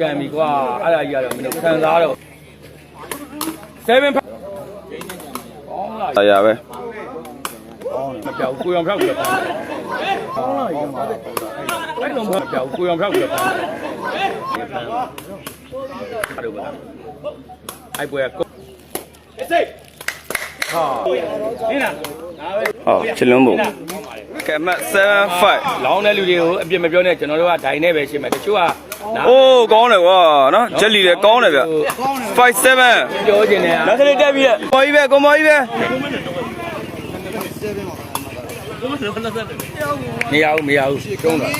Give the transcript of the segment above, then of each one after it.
ကံပြီကွာအဲ့ဒါကြီးကတော့မင်းတို့ခံစားတော့7ဖက်ကောင်းလားတရားပဲမပြောက်ကိုရောင်ဖြောက်ပြီးတော့ကောင်းလားအဲ့လိုမပြောက်ကိုရောင်ဖြောက်ပြီးတော့ကောင်းတယ်အဲ့လိုပါအဲ့ပွဲကစိတ်ဟာနင်းလားဒါပဲဟောချလွန်းပုံကဲမတ်75လောင်းတဲ့လူတွေကိုအပြစ်မပြောနဲ့ကျွန်တော်တို့ကဒိုင်နဲ့ပဲရှင်းမယ်တချို့ကနား အိုးကောင်းတယ်ကွာနော်ဂျက်လီလည်းကောင်းတယ်ဗျ57ပြောခြင်းနဲ့လက်စလေးတက်ပြီးရကိုကြီးပဲကိုမော်ကြီးပဲမရဘူးမရဘူးကျုံးတော့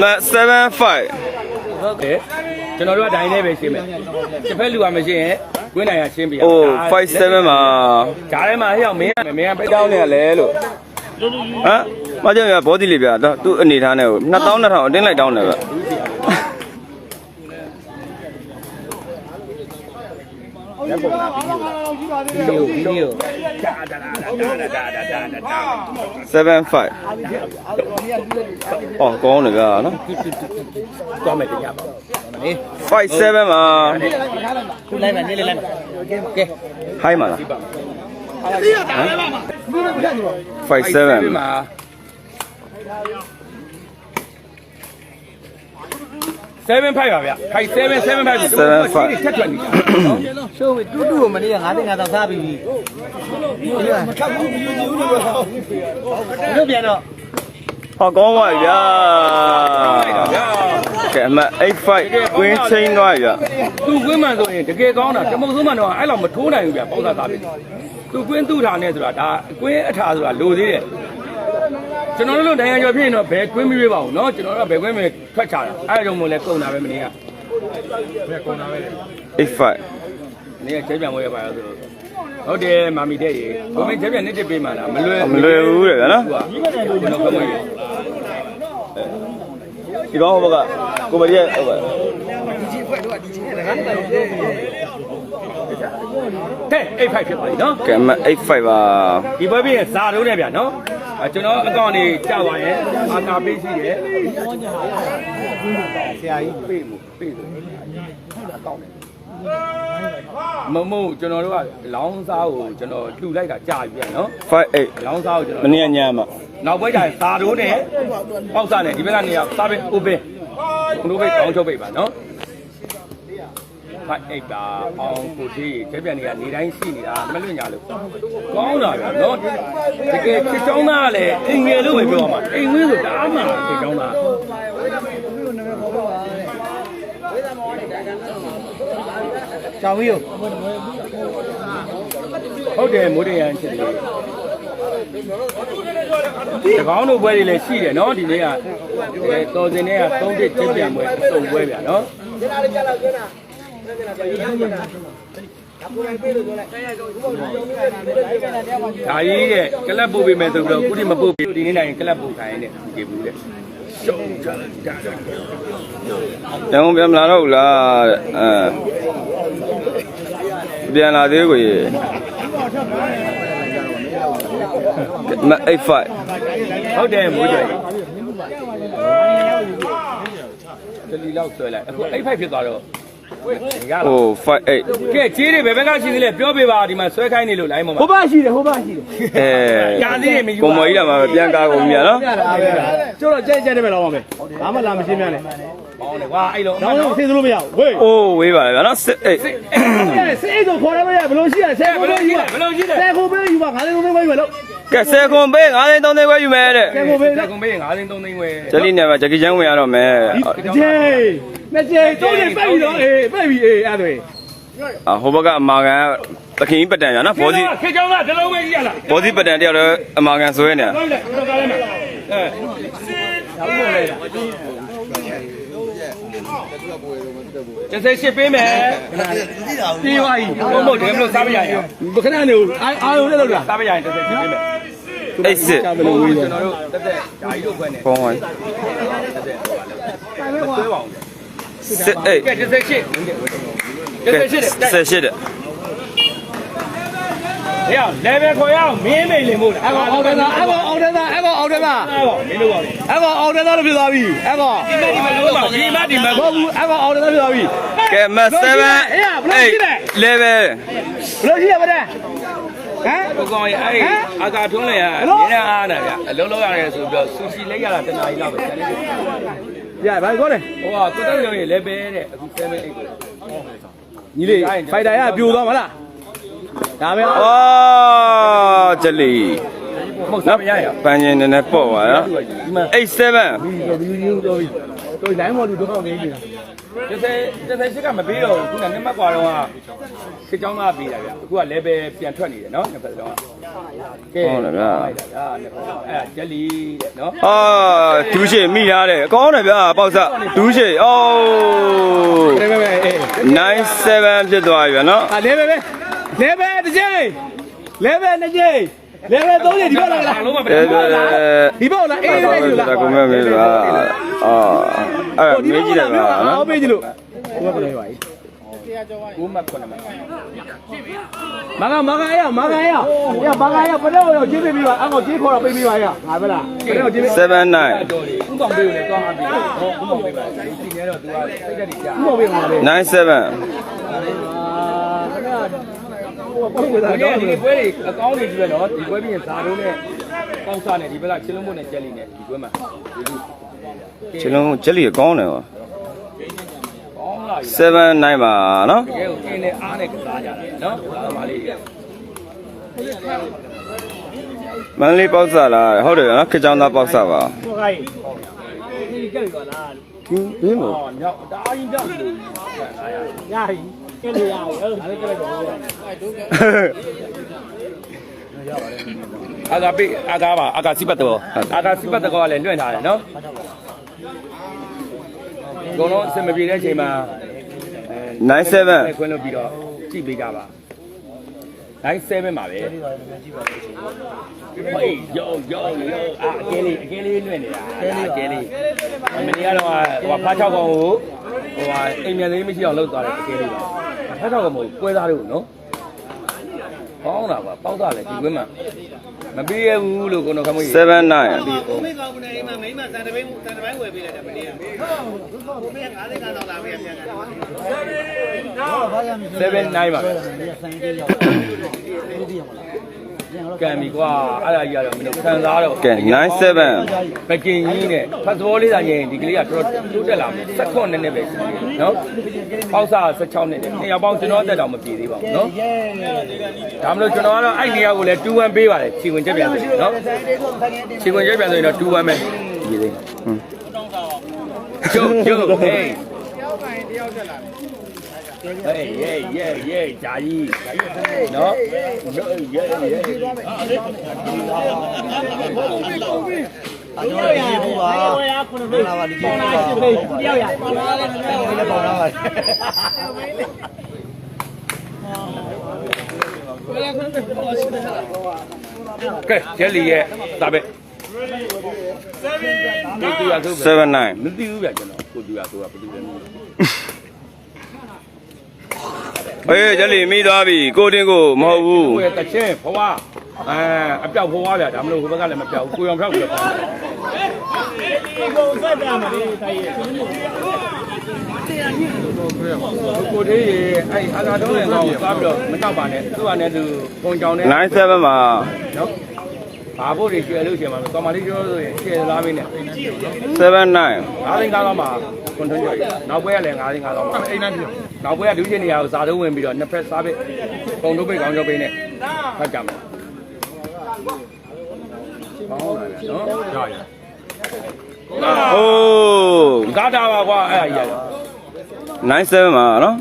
မတ်75ဟုတ်ကဲ့ကျွန်တော်တို့ကဒိုင်နဲ့ပဲရှင်းမယ်တစ်ဖက်လူကမရှင်းရင်ကွင်းတိုင်ကရှင်းပြရအိုး57မှာဂျားထဲမှာဟဲ့အောင်မင်းမင်းကပဲတောင်းနေရလဲလို့ဟမ်မကြောက်ရဘောဒီလေးဗျာသူ့အနေထားနဲ့ကို2200အတင်းလိုက်တောင်းတယ်ဗျ Video, video. Seven five. Ồ, con này kìa, nó. Con mày tự nhập. Five seven mà. Lên lên lên. Ok. Hai mà. Five seven mà. 7 5ပါဗျခိုင်7 7 5ထက်ထွက်နေတာနော်ရှုံးပြီတူတူကိုမနေ့က9သိန်း9တောင်စားပြီးပြီဒီကမခတ်ဘူးဒီလိုလိုပဲတို့ပြန်တော့ဟောကောင်းပါဗျာကဲအမ85 green chain တော့ဗျာသူကွင်းမှန်ဆိုရင်တကယ်ကောင်းတာတမုံဆုံးမှတော့အဲ့လောက်မထိုးနိုင်ဘူးဗျပေါက်သားသားပြီသူကွင်းသူ့ထားနဲ့ဆိုတာဒါကွင်းအထာဆိုတာလိုသေးတယ် ကျွန်တော်တို့နိုင်ငံကျော်ဖြစ်ရင်တော့ဘယ်ကွင်းမရွေးပါဘူးเนาะကျွန်တော်တို့ကဘယ်ကွင်းမထွက်ချတာအဲ့ဒါကြောင့်မို့လဲကုန်တာပဲမင်းကဘယ်ကုန်တာပဲ 85 မင်းကကျဲပြန်ဝဲရပါရောဆိုတော့ဟုတ်တယ်မာမီတဲ့ရေကိုမင်းကျဲပြန်နှစ်တစ်ပေးမှလားမလွယ် မလွယ်ဘူးတဲ့ဗျာနော် ကျွန်တော်ကမွေး ဒီကောင်ဟိုဘက်ကကိုမကြီးဟုတ်ပါ တဲ့အိတ်ဖိုက်ဖြစ်ပါပြီเนาะ ကဲအမ85ပါ ဒီဘက်ပြင်ဇာတုံးနဲ့ဗျာเนาะအဲ ကျွန်တော်အကောင့်နေကြာပါရဲ့အာသာပေးရှိတယ်ဆရာကြီးပေးမှုပေးတယ်ဟုတ်လားကောင်းတယ်မမဟုတ်ကျွန်တော်တို့ကလောင်းစားကိုကျွန်တော်လှူလိုက်တာကြာပြီနော်58လောင်းစားကိုကျွန်တော်မနေ့ညမှာနောက်ဘက်ကျရင်သာတိုးနဲ့ပေါက်စားနဲ့ဒီဘက်ကနေရစားပဲ open ဘုံတို့ပဲကောင်းချုပ်ပဲပါနော် ခိုက်အိပ်ပါအောင်ကိုသေးရေကျပြန်နေရနေတိုင်းရှိနေတာမလွင့်ကြလို့ကောင်းတာဗျာနော်တကယ်ချစ်ချောင်းသားကလည်းအိမ်ငယ်လို့ပဲပြောမှာအိမ်ဝင်းဆိုတာအမှန်ချစ်ချောင်းသားကြောင်ကြီးဟုတ်တယ်မိုးတရံချစ်တယ်ဒီကောင်တို့ပွဲတွေလည်းရှိတယ်နော်ဒီနေ့ကတော်စင်တွေက၃တစ်ချက်ပြန်ပွဲအစုံပွဲပြန်နော် ဒါကြီးတဲ့ကလပ်ပို့ပေးမယ်ဆိုတော့ခုထိမပို့ဘူးဒီနေ့နိုင်ကလပ်ပို့ခိုင်းတဲ့ဒီဘူးတဲ့ရှုံးချာဒါဒါရန်ကုန်ပြန်မလာတော့ဘူးလားတဲ့အဲပြန်လာသေးကိုရေမ85ဟုတ်တယ်မိုးကြွယ်တလီလောက်ဆွဲလိုက်အခုအိတ်ဖိုက်ဖြစ်သွားတော့ရလား ဟို58ကဲကြီးတွေဘယ်ဘက်ကရှိသေးလဲပြောပြပါဒီမှာဆွဲခိုင်းနေလို့လိုင်းပေါ်ဟိုမှာဘရှိတယ်ဟိုဘရှိတယ်အဲညာသေးတယ်မယူကိုမော်ကြီးလာမှာပဲပြန်ကားကုန်ပြီနော်ပြတာပဲကျိုးတော့ကြဲကြဲနေမယ်တော့ပါမယ်ဘာမှလာမရှင်းများနဲ့ပေါင်းတယ်ကွာအဲ့လိုအမှတော့န်တော့တော့ဆင်းသလိုမရဘူးဝေးအိုးဝေးပါလေဗျာနော်စစ်အိတ်စေးစေးဆိုခေါ်ရမရဘယ်လိုရှိရဆဲဘခိုးယ်လိုပေးရှိယူလဲဘယ်လိုရှိလဲဆဲခိုးပေးယူပါငါလည်းလုံးလုံးပေးမယ်လို့ကဲဆယ်ခွန်ပေး9သိန်း3သိန်းခွဲယူမယ်တဲ့ဆဲခိုးပေးတလို့ကုံပေး9သိန်း3သိန်းဝယ်ဂျယ်လီနဲ့မှာဂျက်ကီချန်ဝင်ရတော့မယ်ဂျေး နှစ်ကြိမ်သုံးကြိမ်ပတ်ပြီတော့အေးပတ်ပြီအေးအဲ့ဒါတွေအဟိုဘက်ကအမာကန်တခင်ပတန်ရနော်ဘောစီခေချောင်းကဒီလုံးပဲကြီးရလားဘောစီပတန်တယောက်တော့အမာကန်ဆွဲနေတာဟုတ်တယ်ဟုတ်တယ်အဲကျစိတ်ရှစ်ပေးမယ်ပြေးသွားပြီဘုံဘုံတယ်မလို့စားမရရင်ဘခဏနေဦးအာအာရုံနဲ့လောက်လားစားမရရင်ကျစိတ်ရှစ်ပေးမယ်အေးစစ်ကျွန်တော်တို့တက်တက်ဓာကြီးတို့ခွဲနေဘောင်းဝိုင်းတက်တက်ဟိုပါလောက်ပါပဲခွာ 18ကဲ18 18 18တဲ့ရအောင် level ခေါ်ရအောင်မင်းမိန်လင်မို့လားအကောင်အောင်တယ်သားအကောင်အောင်တယ်သားအကောင်အောင်တယ်သားအကောင်မင်းတို့ပါလေအကောင်အောင်တယ်သားလို့ဖြစ်သွားပြီအကောင်ဒီမဒီမလုံးပါဒီမဒီမဟုတ်ဘူးအကောင်အောင်တယ်သားဖြစ်သွားပြီကဲမ7အေးဘလို့ရှိတယ် level ဘလို့ရှိရပါလဲဟမ်ဘကောင်ရအဲ့အာသာထွန်းလေရနည်းနည်းအားနာဗျအလုံးလောက်ရတယ်ဆိုပြီးတော့ဆူစီလက်ရတာတနားကြီးလောက်ပဲ ရဘာခေါ်လဲဟိုကကိုတက်ရုံရဲ့လေဘဲတဲ့အခု7 8ညီလေးဖိုက်တာရပြိုသွားမလားဒါပဲအော်ဂျလီမဟုတ်စားမရရပန်းချင်းနည်းနည်းပေါ့ပါနော်ဒီမှာ 87တော်ပြီယူတော်ပြီတော်လိုင်းမော်လူတော့ကောင်းနေပြီ တစ်ဆယ်တစ်ဆယ်ရှိကမပေးတော့ဘူးခုနနှစ်မှတ်กว่าတော့ကစစ်ကြောင်းကပေးတာဗျအခုက level ပြန်ထွက်နေတယ်နော်နှစ်ဖက်လုံးကကဲဟုတ်လားဗျာအဲဂျယ်လီတဲ့နော်ဟာဒူးရှေမိသားတယ်အကောင်းတယ်ဗျာပေါက်စဒူးရှေအိုးဘယ်ဘယ်ဘယ်97ဖြစ်သွားပြီဗျာနော်ဟာ level ပဲ level တစ်ချိန် level နှစ်ချိန် လေလေသုံးနေဒီဘက်လာလားလုံးမပဲဒီဘက်လာအေးလေးယူလာကွန်မန့်မေးပါအာအဲ့မေးကြည့်တယ်ကွာနော်ဟုတ်ပြီကြည့်လို့ဘယ်ဘက်လဲပါကြီးကိုမတ်ခွန်းမမကမကရမကရရမကရပလဲတော့ကျေးပေးပြီးပါအကောင်ကျေးခေါ်တော့ပေးပြီးပါရငါပဲလားပလဲတော့ကျေးပေး79ဥပ္ပံပေးကိုလည်းတောင်းအားပေးဟောဥပ္ပံပေးပါဒီနေ့တော့ तू ကစိတ်ဓာတ်ကြီးကြာဥပ္ပံပေးပါလေ97 ပုံကစားတော့ဒီပွဲတွေအကောင်းတွေကြီးပဲနော်ဒီပွဲပြီးရင်ဇာတို့နဲ့ကောက်စားနဲ့ဒီဘက်ကချင်းလုံးမွတ်နဲ့ကြက်လီနဲ့ဒီပွဲမှာဒီလူချင်းလုံးကြက်လီကောင်းတယ်ဟော7 9ပါနော်တကယ်ကိုအင်းနဲ့အားနဲ့ကစားကြတာနော်မလေးမန္တလေးပေါက်စားလားဟုတ်တယ်နော်ခေချောင်းသားပေါက်စားပါဟုတ်ကဲ့ဒီကဲ့ပါလားဒီဘင်းမောညောက်တားရင်ကြောက်ရတယ်ရပြီ ကဲလို့ရအောင်အဲ့ဒါလည်းကဲလို့ရအောင်အဲ့ဒုက္ခအာဂါပိအာဂါပါအာဂါစိပတ်တော်အာဂါစိပတ်တော်ကလည်းလွင့်ထားတယ်နော်ကျွန်တော်အစမပြေတဲ့အချိန်မှာ97ခွင်းလို့ပြီးတော့ကြည့်ပေးကြပါ97ပါပဲဟေးယောယောယောအာအကဲလေးအကဲလေးလွင့်နေတာအကဲလေးမနေ့ကတော့ဟိုဖားချောက်ကောင်ကိုဟိုအိမ်မြန်လေးမရှိအောင်လုပ်သွားတယ်အကဲလေးပါ ဖားချောက်ကောင်ကိုပွဲသားလို့နော်ကောင်းတာပါပေါက်တာလေဒီကွင်းမှာမပေးရဘူးလို့ကိုတော့ခမကြီး79ဘုမေကောင်းနေအိမ်မှာမိမစံတပိန်းစံတပိုင်းဝယ်ပေးလိုက်တယ်မနေ့ကဘုမေ50ကတော့လာပေးရပြန်တယ်79ပါပဲကံ ပြီကွာအဲ့ဒါကြီးကတော့မင်းတို့ခံစားတော့ကဲ97ပကင်ကြီးနဲ့ဖတ်သဘောလေးသာရင်ဒီကလေးကတော်တော်တိုးတက်လာမယ်16နှစ်နဲ့ပဲရှိသေးတယ်နော်ပေါက်စား16နှစ်နဲ့နှစ်ယောက်ပေါင်းကျွန်တော်အသက်တောင်မပြေသေးပါဘူးနော်ဒါမလို့ကျွန်တော်ကတော့အဲ့နေရာကိုလည်း2-1ပေးပါတယ်ခြေဝင်ချက်ပြန်ဆိုနော်ခြေဝင်ချက်ပြန်ဆိုရင်တော့2-1ပဲပြေသေးကျုပ်ကျုပ်ဟေး ဟေးယေယေယေဂျာကြီးနော်ယေယေယေအကျော်ဒီဘူးပါလာပါဒီကြီးပါတယောက်ရဒီလည်းပေါ်လာပါကဲကျက်လီရဲ့ဒါပဲကိုတူရဆိုပဲ79မသိဘူးဗျကျွန်တော်ကိုတူရဆိုတာဘယ်လိုလဲ အေးဂျက်လီမိသွားပြီကိုတင်းကိုမဟုတ်ဘူးကိုရဲ့တချင်းဘဝအဲအပြောက်ဘဝဗျဒါမလို့ဟိုဘက်ကလည်းမပြောက်ဘူးကိုရောင်ဖြောက်ပြီးတော့ကိုတေးရေအဲ့အာသာတော့လည်းတော့သွားပြီးတော့မတော့ပါနဲ့သူ့အနေနဲ့သူပုံကြောင်နဲ့97မှာနော် ဘာဖို့တွေကျွဲလို့ရှင်မှာကော်မာလီကျော်ဆိုရင်ရှယ်လာမင်းနဲ့79 ငါးသိန်းကားတော့မှာကွန်ထရိုးနောက်ပွဲကလည်းငါးသိန်းကားတော့မှာအိမ်နဲ့ပြနောက်ပွဲကဒုချင်းနေရာကိုစာသုံးဝင်ပြီးတော့နှစ်ဖက်စားပစ်ပုံတို့ပိတ်ကောင်းကြောပိတ်နဲ့ဖတ်ကြမှာကောင်းလာတယ်နော်ရရအိုးကားတာပါကွာအဲ့ဒါကြီးရ97မှာနော်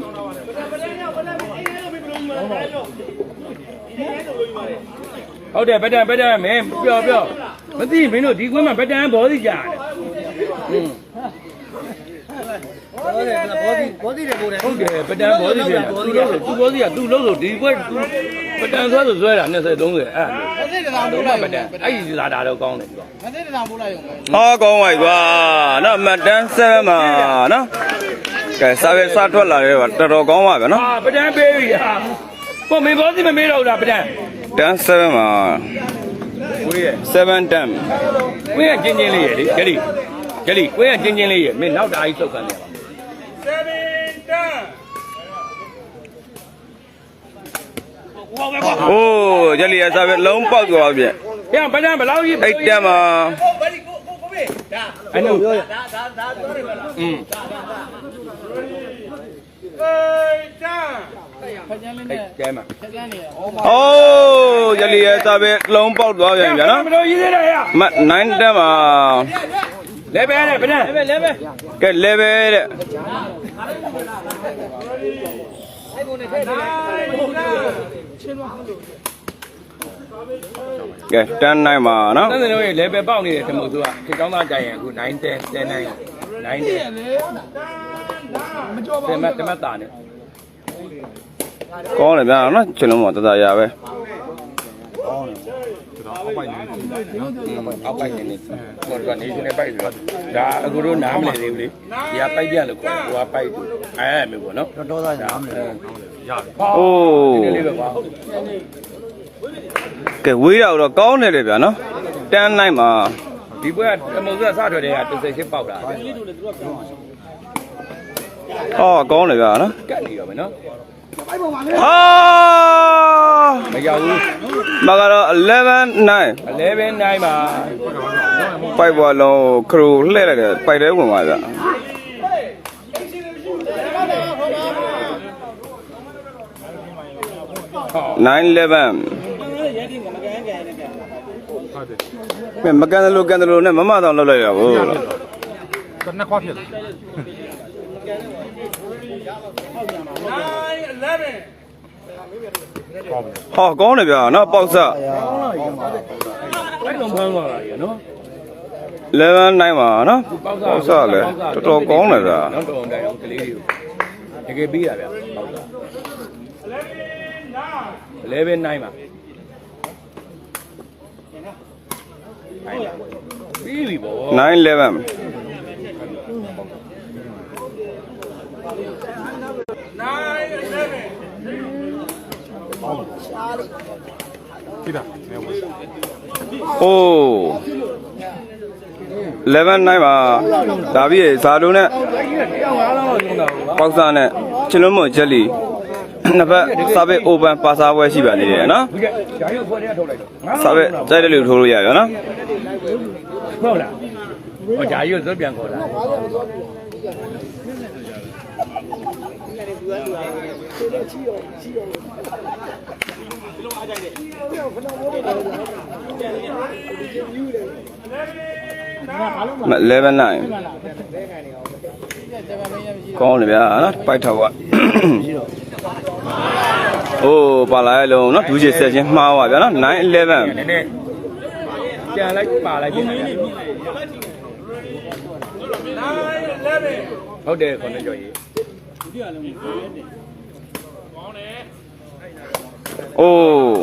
ဟုတ်တယ်ဗက်တန်ဗက်တန်မင်းပြောပြောမသိမင်းတို့ဒီကွင်းမှာဗက်တန်ဘောစီကြာတယ်ဟွန်းဘောဒီဘောဒီတွေပို့တယ်ဟုတ်တယ်ပတန်ဘောစီပြန်သူလို့သူဘောစီကသူလို့ဆိုဒီဘက်သူပတန်ဆွဲဆိုဆွဲတာ20 30အဲ့ဒါဘောဒီတကောင်တော့ပို့လိုက်ပတန်အဲ့ဒီလာတာတော့ကောင်းတယ်ပြောမသိတကောင်ပို့လိုက်အောင်ဟောကောင်းပါကွာနော်မတန်း7မှာနော်ကဲစာပဲစထွက်လာတယ်ကွာတော်တော်ကောင်းပါဗျာနော်အာပတန်ပေးပြီဟာကိုမင်းဘောစီမမေးတော့ဘူးလားပတန် တန်း7မှာကိုရဲ့7တန်းကိုရဲ့ချင်းချင်းလေးရဲ့လေကြလိကြလိကိုရဲ့ချင်းချင်းလေးရဲ့မင်းနောက်တအားကြီးလောက်ခံနေပါ7တန်းအိုးဂျလီရစားပဲလုံးပေါက်သွားပြီ။ပြန်ဗဒံဘယ်လောက်ကြီးအဲ့တန်းမှာအဲ့လိုပြောရဒါဒါဒါပြောရမလားอืมအေးတန်း အဲ့ကျဲမှာအိုးဂျလီရစားပဲလုံးပေါက်သွားပြန်ဗျာနော်မတော်ကြီးသေးတယ်ရမ9တန်းမှာလဲပဲနဲ့ဗဒံလဲပဲလဲပဲကဲ level တဲ့ကဲတန်းနိုင်မှာနော်တန်းစင်တို့ရဲ့လဲပဲပေါက်နေတယ်တမုတ်သူကခေကောင်းသားကြရင်အခု9 10 10 9 9 10မကြောပါဘူးတမတ်တမတ်တာနဲ့ ကောင်းတယ်ဗျာနော်ချလုံးမတတရပဲအောက်ပိုက်နေနေဟိုကနေနေပိုက်ဆိုတော့ဒါအခုတို့နားမလဲသေးဘူးလေဒီကပိုက်ပြလို့ခေါ်တယ်ဟိုကပိုက်တူအဲမျိုးပေါ့နော်တော်တော်သားနားမလဲရတယ်အိုးဒီလေးပဲပါကဲဝေးတော့တော့ကောင်းတယ်လေဗျာနော်တန်းနိုင်မှာဒီပွဲကတမုံစစထွက်တဲ့က38ပေါက်တာဟောကောင်းတယ်ဗျာနော်ကတ်နေတော့မယ်နော် အာမရောက်ဘူးမကတော့11 9အလဲပဲနိုင်ပါပိုက်ဘွားလုံးခရူလှည့်လိုက်တယ်ပိုက်တဲဝင်ပါဗျာဟော911မမကန်တယ်လို့ကန်တယ်လို့နဲ့မမတော့လောက်လိုက်ရဘူးတနက်ခွားဖြစ်တယ် ဟောကောင်းတယ်ဗျာနော်ပေါက်စအဲ့လုံးဖမ်းသွားတာရနော်11 9ပါနော်ပေါက်ပေါက်စလည်းတော်တော်ကောင်းတယ်ဗျာနော်တော်တိုင်အောင်ကလေးတွေကိုတကယ်ပြီးတာဗျပေါက်စလဲပဲနိုင်ပါနိုင်ပါပြီးပြီဗော911 ကြည့်တာနေဝင်အိုး11 9ပါဒါပြီးရဇာလုံးနဲ့တရားငါးလောက်ညွှန်တာဗောပေါက်စနဲ့ချလုံးမချက်လီနှစ်ဖက်စာပေအိုပန်ပါစာပွဲရှိပါသေးတယ်နော်ဒီကဓာတ်ရုပ်ဖွဲ့တဲ့ထုတ်လိုက်တော့ငါးစာပေကြိုက်တ ယ်လို့ထိုးလို့ရရနော်ဟုတ်လားဟောဓာတ်ရုပ်သွပြန်ခေါ်တာမ11 9ကောင်းတယ်ဗျာနော်ပိုက်ထောက်ကအိုးပါလာရလုံးနော်ဒူးချစ်ဆက်ချင်းမှားပါဗျာနော်9 11နည်းနည်းကြံလိုက်ပါလိုက်ပြင်တယ်ဟုတ်တယ်ခေါင်းကြော်ကြီး အိုး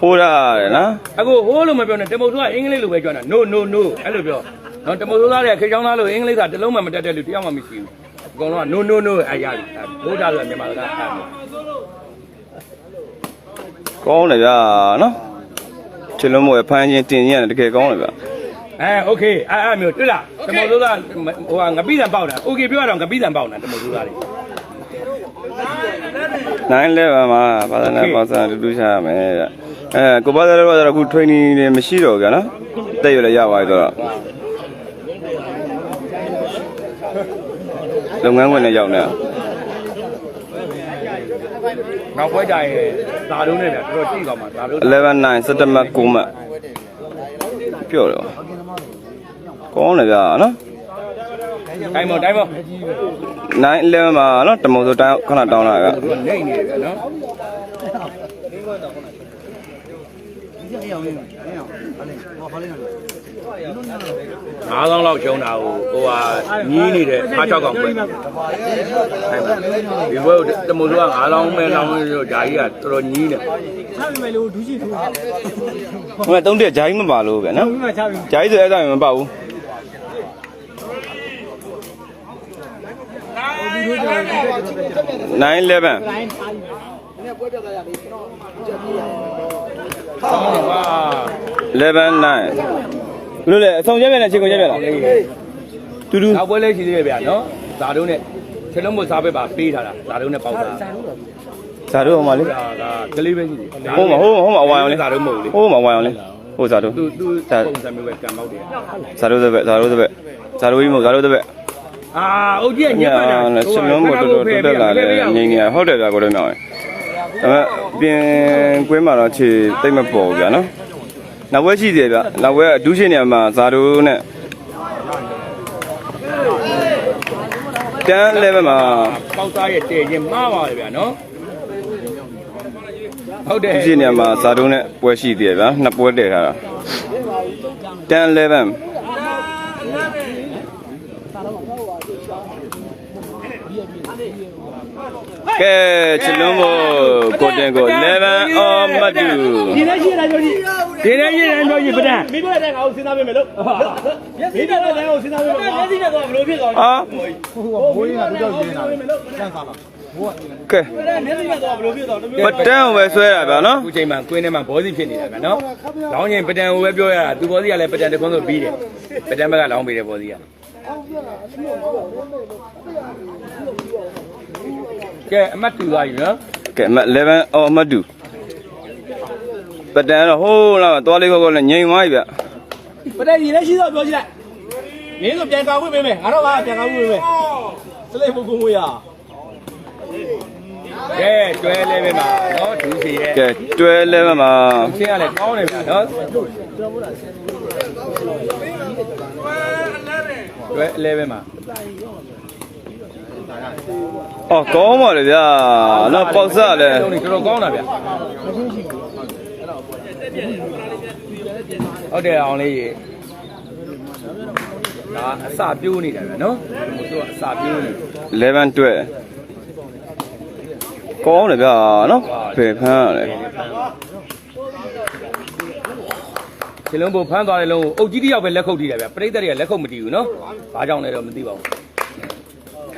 ဟိုးတာရယ်နော် အခုဟိုးလို့မပြောနဲ့တမုတ်ဆိုကအင်္ဂလိပ်လိုပဲပြောတာ no no no အဲ့လိုပြောနော်တမုတ်ဆိုသားတဲ့ခေချောင်းသားလို့အင်္ဂလိပ်ကတလုံးမှမတက်တဲ့လူတယောက်မှမရှိဘူးအကုန်လုံးက no no no အဲ့ရပြီဘိုးသားဆိုတာမြန်မာစကားအဲ့ ကောင်းတယ်ဗျာနော်ချလုံးမို့ဖမ်းချင်းတင်ချင်းရတယ်တကယ်ကောင်းတယ်ဗျာ အဲโอเคအဲ့အဲ့မျိုးတွေ့လားတမုတ်ဆိုသားဟိုကငပိတံပေါက်တာโอเคပြောရတော့ငပိတံပေါက်တာတမုတ်ဆိုသားတွေ 9 11မှာပါဒနာပါစာတူတူရှာရမယ်ဗျအဲကိုပါဒရကတော့အခု training တွေမရှိတော့ဗျာနော်တက်ရလည်းရပါပြီတော့လုပ်ငန်းဝင်နဲ့ရောက်နေနောက်ပွဲကြရင်သာလုံးနဲ့တော်တော်ကြည့်ကောင်းမှာသာလုံး11 9စက်တမ9မှတ်ပြောတော့ကောင်းတယ်ဗျာနော် တိုင်းမောတိုင်းမော9 11မှာနော်တမုံဆိုတိုင်းခဏတောင်းလာဗျာသူကနေနေတယ်နော်အားကောင်းလောက်ရှုံးတာကိုဟိုဟာညီးနေတဲ့အားချောက်ကောင်ပဲဒီဘက်တမို့လို့ကအားလောင်းမဲလောင်းလို့ဓာကြီးကတော်တော်ညီးနေဟိုကတုံးတက်ဂျိုင်းမပါလို့ဗျာနော်ဂျိုင်းဆိုအဲ့ဒါမပါဘူး 9 11ဆောင်းပါ11 9ဘယ်လိုလဲအဆုံးရက်ပြနဲ့အချိန်ကိုရက်ပြလားတူတူနောက်ပွဲလေးရှိသေးတယ်ဗျာနော်ဇာတို့နဲ့ချက်လုံးမစားပဲပါပေးထားတာဇာတို့နဲ့ပေါက်တာဇာတို့ဟိုမှာလေဒါကကလေးပဲရှိတယ်ဟိုမှာဟိုမှာဟိုမှာအဝိုင်းအောင်လေဇာတို့မဟုတ်လေဟိုမှာအဝိုင်းအောင်လေဟိုဇာတို့သူသူဇာပုံစံမျိုးပဲကံပေါက်တယ်ဇာတို့တဲ့ဘက်ဇာတို့တဲ့ဘက်ဇာတို့ကြီးမဟုတ်ဇာတို့တဲ့ဘက် အာအုတ်ကြီးကညက်ပတ်တာဆင်မမို့တော်တော်တက်လာတယ်ငိမ့်နေရဟုတ်တယ်ဗျာကိုလည်းမြောင်းရယ်ဒါပေမဲ့ပြင်ကွင်းမှာတော့ခြေတိတ်မပေါ်ဘူးဗျာနော်နောက်ဝက်ရှိသေးဗျာနောက်ဝက်အတူးရှင်နေရာမှာဇာတို့နဲ့တန်း level မှာပေါက်သားရဲ့တဲချင်းမှားပါလေဗျာနော်ဟုတ်တယ်ဒီနေရာမှာဇာတုံးနဲ့ပွဲရှိသေးတယ်ဗျာနှစ်ပွဲတည်ထားတာ10 11 ကဲချလုံးမို့ကိုတင်ကို11 on မတူဒီနေ့ရှိတာပြောကြည့်ဒီနေ့ရရင်တော့ရပဒံမိဘတဲ့ငါ့ကိုစဉ်းစားပေးမယ်လို့မျက်စိနဲ့တဲ့ငါ့ကိုစဉ်းစားပေးမယ်မျက်စိနဲ့တော့ဘယ်လိုဖြစ်သွားလဲအာဘိုးရင်းကတို့ကြောက်ရင်းနေတာပဲစမ်းစားပါကဲမျက်စိနဲ့တော့ဘယ်လိုဖြစ်သွားလဲပတန်းကိုပဲဆွဲရဗျာနော်အခုချိန်မှာကွင်းထဲမှာဘောစီဖြစ်နေတာဗျာနော်လောင်းရင်ပဒံကိုပဲပြောရတာသူဘောစီကလည်းပဒံတခွန်းဆိုပြီးတယ်ပဒံဘက်ကလောင်းပေးတယ်ဘောစီက ကဲအမတ်တူသွားပြီနော်ကဲမ11 on မတူပတန်းတော့ဟိုးလာသွားလေးကောကောနဲ့ငိန်သွားပြီဗျပတဲ့ရင်းနဲ့ရှိတော့ပြောကြည့်လိုက်မင်းဆိုပြန်ကောက်ဝိပေးမယ်ငါတော့ကပြန်ကောက်ဝိပေးမယ်စလိတ်ဘုကုငွေရကဲတွဲလေးပဲမှာနော်ဒူးစီရဲ့ကဲတွဲ11မှာရှင်းရလဲကောင်းတယ်ဗျာနော်တွဲလေးပဲမှာ အော်ကောင်းပါလေဗျာနော်ပေါက်စလည်းတော်တော်ကောင်းတာဗျဟုတ်တယ်အောင်လေးရေဒါအစပြိုးနေတာဗျနော်သူကအစပြိုးနေ11တွဲကောင်းတယ်ဗျာနော်ဖယ်ဖန်းရတယ်ခြေလုံးပုံဖမ်းသွားတဲ့လုံးကိုအုတ်ကြီးတစ်ယောက်ပဲလက်ခုပ်ထိတယ်ဗျပြိတ္တတွေကလက်ခုပ်မတီးဘူးနော်ဘာကြောင့်လဲတော့မသိပါဘူး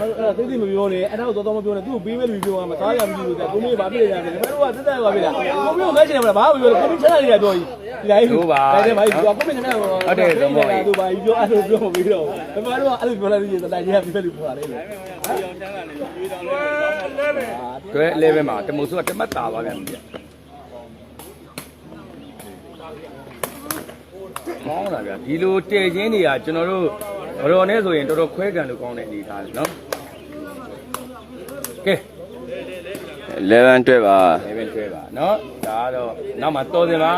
အဲ့သိသိမပြောနဲ့အဲ့ဒါတော့တော့မပြောနဲ့သူ့ကိုပေးမဲ့လူပြောမှာစားရမကြည့်လို့တဲ့ကိုမေးပါပြည့်ရတယ်ခင်ဗျားတို့ကတက်တက်ပါပြီလားကိုမေးကိုမဲချင်တယ်မလားဘာမှမပြောနဲ့ကိုမေးချမ်းသာနေတာပြောကြီးဒီတိုင်းဒါနဲ့ဘာကြီးပြောကိုမေးနေတယ်သူဘာကြီးပြောအဲ့လိုပြောမပြီးတော့ခင်ဗျားတို့ကအဲ့လိုပြောလိုက်လို့တိုင်ကြီးကပြည့်လူပြောတာလေတွဲ11မှာတမို့ဆိုကတမတ်တာပါဗျဗျကောင်းတာဗျဒီလိုတည်ချင်းတွေကကျွန်တော်တို့ ရော်နဲ့ဆိုရင်တော်တော်ခွဲကန်လို့ကောင်းတဲ့အနေထားလေနော်ကဲ11တွဲပါ11တွဲပါနော်ဒါကတော့နောက်မှတော်စင်ပါ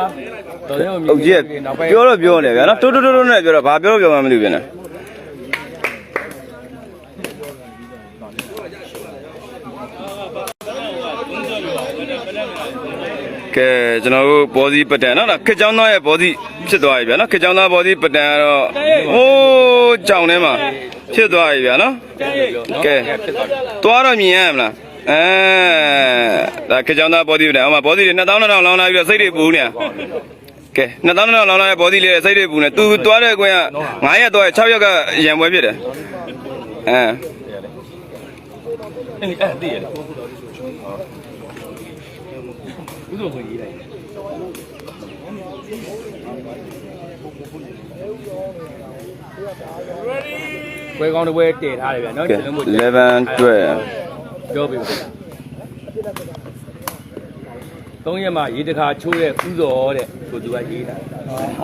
တော်စင်ကိုမြအုတ်ကြီးကနောက်ပိုင်းပြောတော့ပြောနေဗျာနော်တိုးတိုးတိုးတိုးနဲ့ပြောတော့ဘာပြောလို့ပြောမှမသိဘူးဗျာနော် ကဲကျွန်တော်တို့ဘောစီပတန်နော်ခက်ချောင်းသားရဲ့ဘောစီဖြစ်သွားပြီဗျာနော်ခက်ချောင်းသားဘောစီပတန်ကတော့ဟိုးကြောင်ထဲမှာဖြစ်သွားပြီဗျာနော်ကဲသွားတော့မြင်ရမလားအဲဒါခက်ချောင်းသားဘောစီပတန်ဟိုမှာဘောစီတွေ2000 2000လောင်းလာပြီးတော့စိတ်တွေပူနေတာကဲ2000 2000လောင်းလာတဲ့ဘောစီလေးစိတ်တွေပူနေသူသွားတဲ့ကွင်းက9ရက်သွား6ရက်ကရံပွဲဖြစ်တယ်အဲအဲ့အဲ့တည်ရတယ် ဥစုံကိုရေးလိုက်ပွဲကောင်းတစ်ပွဲတည်ထားတယ်ဗျာနော်ကဲကျွန်တော်တို့11တွဲပြောပြပါဦးသုံးရက်မှရေတခါချိုးတဲ့ဥစောတဲ့ကိုသူကရေးတာ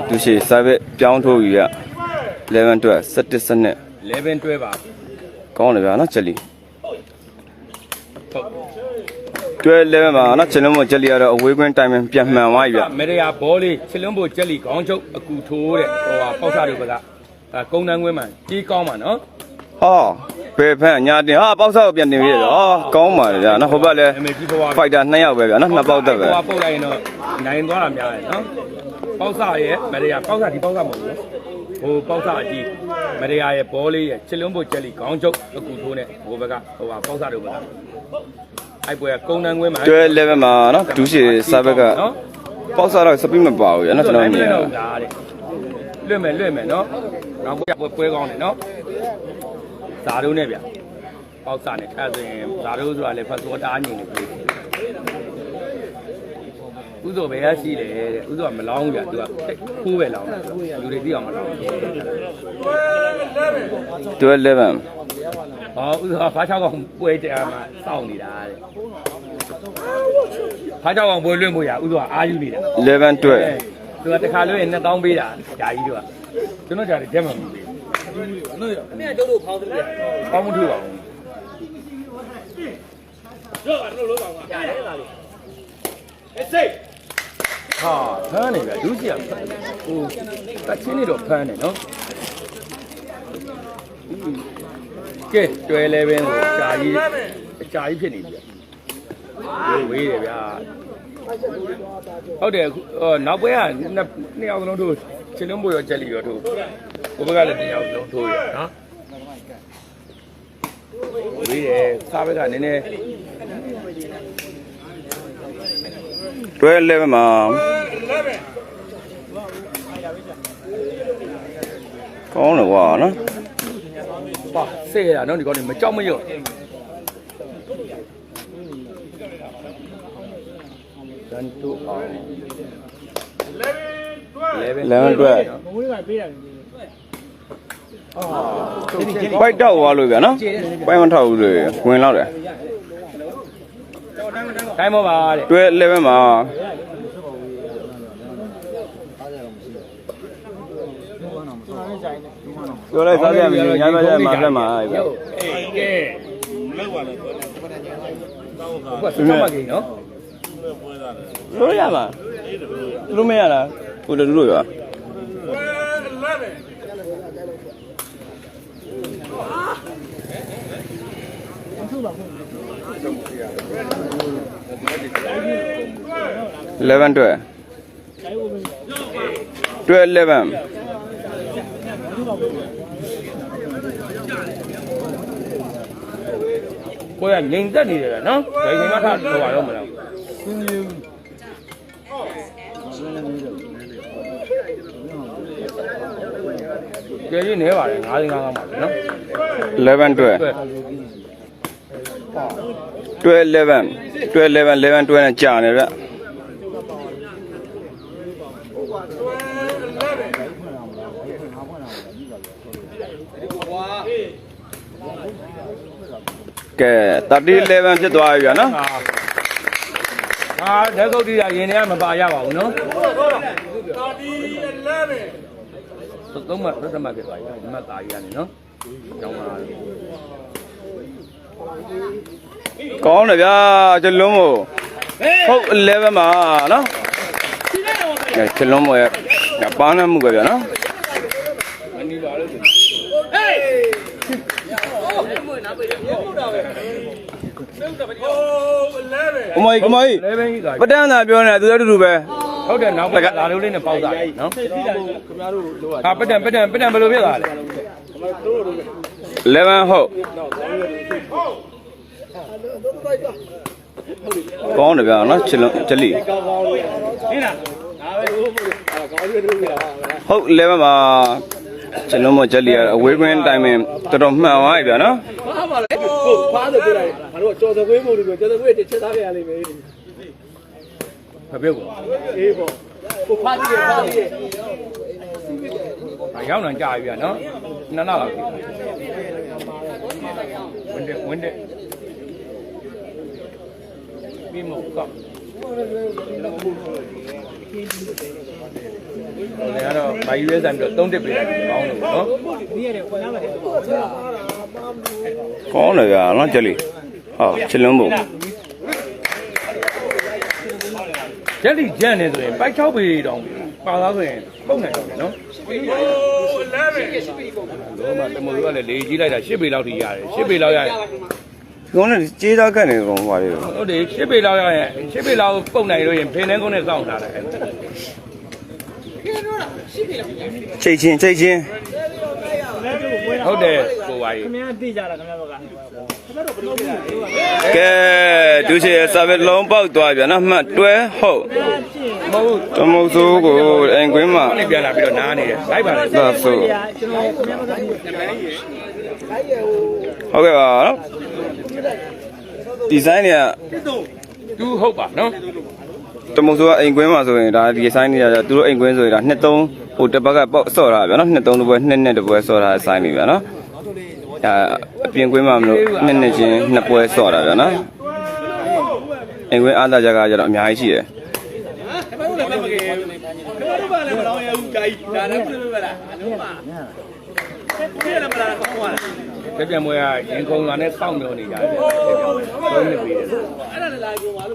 သူရှိစာပဲပြောင်းထိုးယူရ11တွဲ17စနစ်11တွဲပါကောင်းတယ်ဗျာနော်ချက်လီဟုတ် တွဲ11မှာနော်ချက်လုံးမချက်လီကတော့အဝေးကွင်းတိုင်ပင်ပြန်မှန်သွားပြီဗျမေရယာဘောလေးချစ်လုံးဘိုကျက်လီခေါင်းချုပ်အကူထိုးတဲ့ဟိုဟာပေါက်စားတွေဘက်ကအဲကုန်းတန်းကွင်းမှာကြီးကောင်းပါနော်ဟောဘယ်ဖန်ညာတင်ဟာပေါက်ဆောက်ပြန်တင်ပြီတော့အော်ကောင်းပါလေဗျာနော်ဟိုဘက်လည်းအမေကြီးဘဝဖိုက်တာ2ယောက်ပဲဗျာနော်နှစ်ပေါက်သက်ပဲဟိုဟာပုတ်လိုက်ရင်တော့နိုင်သွားတာများတယ်နော်ပေါက်စားရဲ့မေရယာပေါက်စားဒီပေါက်စားမဟုတ်ဘူးဟိုပေါက်စားအကြီးမရယာရဲ့ဘောလေးရဲ့ချစ်လုံးပုတ်ချက်လီခေါင်းချုပ်အကူထိုးနဲ့ဟိုဘက်ကဟိုဟာပေါက်စားတို့ဘက်က အဲ့ပွဲကကုန်းတန်းကွင်းမှာတွဲ level မှာနော်ဒူးရှည်စာဘက်ကနော်ပေါက်စားတော့စပီးမပါဘူးရနော်ကျွန်တော်မြင်ရတော့ဒါတဲ့လွတ်မယ်လွတ်မယ်နော်နောက်ပွဲပွဲကောင်းတယ်နော်ဇာတို့နဲ့ဗျပေါက်စားနဲ့အဲ့ဆိုရင်ဇာတို့ဆိုတာလည်းဖတ်စောတားညင်နေပြီဥသောပဲရရှိတယ်တဲ့ဥသောကမလောင်းဘူးဗျသူကခိုးပဲလောင်းတယ်လူတွေသိအောင်မလောင်းဘူးတွဲ level ဟောဥသောကဖားချောက်ကောင်ပွဲကြမှာစောင့်နေတာတဲ့ဖားချောက်ကောင်ပွဲလွင့်ဖို့ရဥသောကအာယူနေတာ level တွဲသူကတခါလို့ရင်2000ပေးတာဓာကြီးတို့ကကျွန်တော်ကြာတယ်တက်မှမပေးဘူးအမေကကျုပ်တို့ဖောင်းတယ်ဖောင်းမထူပါဘူးဟာဖမ်းနေဗျဒုစီကဟိုတချင်းနေတော့ဖမ်းနေနော် ကဲတွဲလဲပဲဆိုကြာကြီးကြာကြီးဖြစ်နေပြီဝေးတယ်ဗျာဟုတ်တယ်အခုဟိုနောက်ပွဲကနှစ်နှစ်ယောက်စလုံးတို့ချင်းလုံးပေါ်ရောချက်လီရောတို့ကိုဘက်ကလည်းတစ်ယောက်စလုံးထိုးရနော်ဝေးတယ်စားဘက်ကနည်းနည်းတွဲ level မှာကောင်းတယ်ကွာနော် ပါဆဲရနော်ဒီကောင်တွေမကြောက်မရွံ့တန်တူအောင်11 level တွဲမဝေးကပေးတာပိုက်တော့သွားလို့ဗျာနော်ပိုက်မထောက်ဘူးလေဝင်လောက်တယ်တိုင်းမပါတဲ့တွဲ level မှာ ပြောလိုက်စားရမယ်ညဘက်ကျမှလက်မှာဗျာအေးကဲလောက်ပါလေတော့ဆွတ်မကြီးနော်လို့ရမှာသူတို့မရလားကိုလည်းတို့ရ11တွဲတွဲ11 ကိုယ်ကငြိမ်သက်နေတယ်နော်ဒါချိန်မှထားတော့ပါတော့မလားကျဲကြီးနေပါတယ်9သိန်း9ပါပဲနော်11တွဲတွေ့တွဲ11တွဲ11 11တွဲနဲ့ကြာနေဗျ ကဲ3011ဖြစ်သွားပြီဗျာနော်ဟာဟာလက်ကုတ်တီးတာရင်ထဲကမပါရပါဘူးနော်သုံးမှသက်မှဖြစ်သွားပြီဒီမှာတာကြီးကနေနော်ကျောင်းလာကောင်းတယ်ဗျာကျလုံးမို့ဟုတ်11မှာနော်ကဲကျလုံးမို့ရဲ့ပါနေမှုပဲဗျာနော် အနီးပါလို့ အမကြီးအမကြီး11ကြီးကပတန်းသာပြောနေတာသူတို့တူတူပဲဟုတ်တယ်နောက်ဘက်ကလာလို့လေးနဲ့ပေါက်တာနော်ခင်ဗျားတို့လိုပါဟာပတန်ပတန်ပတန်ဘယ်လိုဖြစ်သွားလဲ11ဟုတ်ကောင်းတယ်ဗျာနော်ချစ်လုံးချက်လီကောင်းကောင်းလို့ဟင်းလားဒါပဲဟိုမို့အဲ့ကောင်းရွေးတို့ပြတာပါဗျာဟုတ်11မှာ ချစ်လုံးမချက်လီကအဝေးကွင်းတိုင်းမင်တော်တော်မှန်သွားပြီဗျာနော်ဘာမှလည်းကိုဖားတယ်ပြလိုက်ငါတို့ကြော်စကွေးမို့လို့ကြော်စကွေးတစ်ချက်သားခဲ့ရလိမ့်မယ်မဖြစ်ဘူးအေးပေါ့ကိုဖားကြည့်ရဖားကြည့်အရောက်နိုင်ကြာပြီဗျာနော်နှစ်နောက်လောက်ပြီဝင်းတဲ့ဝင်းတဲ့ပြီးမို့ကောက် တယ်ကတော့ဘာယူရဲဆိုင်ပြီးတော့၃တစ်ပေးလိုက်ပြီကောင်းလို့နော်ကောင်းတယ်ဗျာနော်ချက်လီဟုတ်ချစ်လုံးမို့ရက်လီကြက်နေဆိုရင်ပိုက်၆ပေတောင်ပါသားဆိုရင်ပုံနိုင်တော့တယ်နော်လုံးမတမိုးကလည်းလေကြီးလိုက်တာ၈ပေလောက်ထိရတယ်၈ပေလောက်ရရင်ကောင်းတယ်ကြေးသားကတ်နေကောင်ပါလေဟုတ်တယ်၈ပေလောက်ရရင်၈ပေလောက်ပုံနိုင်လို့ရင်ဖင်နှန်းကုန်းနဲ့စောင့်ထားတယ် ချိတ်ချင်းချိတ်ချင်းဟုတ်တယ်ကိုပါကြီးခင်ဗျားသိကြတာခင်ဗျားဘက်ကကဲဒုချေစာပဲလုံးပေါက်သွားပြန်နော်မှတ်တွဲဟုတ်မဟုတ်တမုတ်ဆိုးကိုအိမ်ကွင်းမှာဘူးပြန်လာပြီးတော့နားနေတယ်လိုက်ပါလေသာဆိုကျွန်တော်ခင်ဗျားဘက်ကဟုတ်ကဲ့ပါနော်ဒီဇိုင်းတွေကသူဟုတ်ပါနော် တမုတ်ဆိုးကအိမ်ကွင်းမှာဆိုရင်ဒါဒီဇိုင်းတွေကသူတို့အိမ်ကွင်းဆိုရင်ဒါနှစ်သုံးဟိုတစ်ပတ်ကပေါက်ဆော့တာဗျာနော်နှစ်သုံးတစ်ပွဲနှစ်နှစ်တစ်ပွဲဆော့တာဇိုင်းတွေဗျာနော်အဲအပြင်ကွင်းမှာမလို့နှစ်နှစ်ချင်းနှစ်ပွဲဆော့တာဗျာနော်အိမ်ကွင်းအားသာကြကကြတော့အများကြီးရှိတယ်ခင်ဗျားတို့လည်းမကယ်ခင်ဗျားတို့ကလည်းမတော်ရဘူးကြာကြီးဒါလည်းဘယ်လိုပဲလားအလုံးပါခင်ဗျားလည်းမလားကောင်းပါလားပြပြန်မွေးကရင်ခုံလာနဲ့စောင့်မျောနေကြတယ်သုံးနှစ်ပြီတယ်အဲ့ဒါလည်းလာကြုံပါလို့